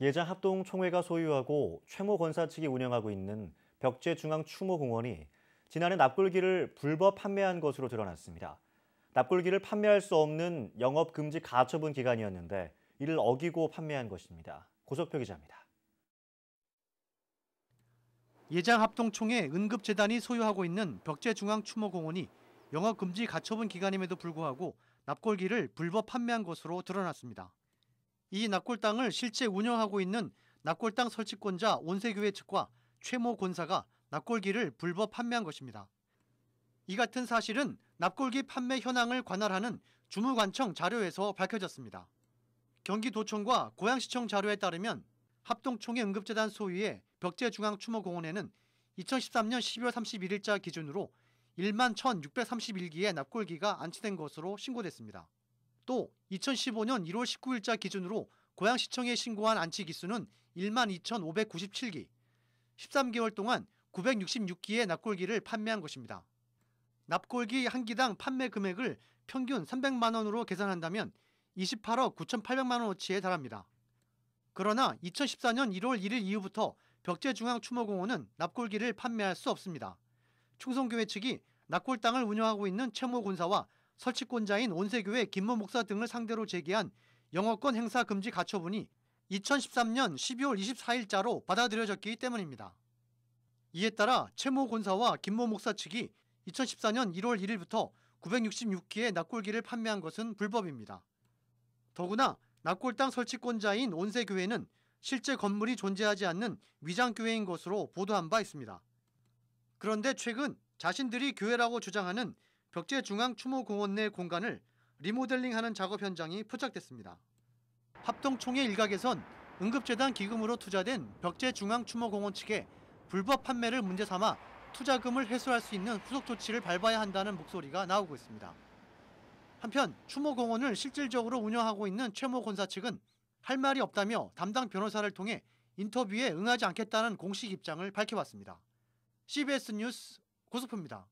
예장 합동 총회가 소유하고 최모 건사 측이 운영하고 있는 벽제 중앙 추모공원이 지난해 납골기를 불법 판매한 것으로 드러났습니다. 납골기를 판매할 수 없는 영업 금지 가처분 기간이었는데 이를 어기고 판매한 것입니다. 고석표 기자입니다. 예장합동총회 은급재단이 소유하고 있는 벽제중앙추모공원이 영업금지 가처분 기간임에도 불구하고 납골기를 불법 판매한 것으로 드러났습니다. 이 납골당을 실제 운영하고 있는 납골당 설치권자 온세교회 측과 최모 권사가 납골기를 불법 판매한 것입니다. 이 같은 사실은 납골기 판매 현황을 관할하는 주무관청 자료에서 밝혀졌습니다. 경기도청과 고양시청 자료에 따르면 합동총회 응급재단 소유의 벽제중앙추모공원에는 2013년 12월 31일자 기준으로 1만 1,631기의 납골기가 안치된 것으로 신고됐습니다. 또 2015년 1월 19일자 기준으로 고양시청에 신고한 안치 기수는 1만 2,597기, 13개월 동안 966기의 납골기를 판매한 것입니다. 납골기 한 기당 판매 금액을 평균 300만 원으로 계산한다면 28억 9,800만 원어치에 달합니다. 그러나 2014년 1월 1일 이후부터 벽제중앙추모공원은 납골기를 판매할 수 없습니다. 충성교회 측이 납골당을 운영하고 있는 최모 군사와 설치권자인 온세교회 김모 목사 등을 상대로 제기한 영어권 행사 금지 가처분이 2013년 12월 24일자로 받아들여졌기 때문입니다. 이에 따라 최모 권사와 김모 목사 측이 2014년 1월 1일부터 966기의 납골기를 판매한 것은 불법입니다. 더구나 납골당 설치권자인 온세교회는 실제 건물이 존재하지 않는 위장교회인 것으로 보도한 바 있습니다. 그런데 최근 자신들이 교회라고 주장하는 벽제 중앙 추모공원 내 공간을 리모델링하는 작업 현장이 포착됐습니다. 합동총회 일각에선 응급재단 기금으로 투자된 벽제 중앙 추모공원 측에 불법 판매를 문제 삼아 투자금을 회수할 수 있는 후속 조치를 밟아야 한다는 목소리가 나오고 있습니다. 한편 추모공원을 실질적으로 운영하고 있는 최모 권사 측은 할 말이 없다며 담당 변호사를 통해 인터뷰에 응하지 않겠다는 공식 입장을 밝혀왔습니다. CBS 뉴스 고수표입니다.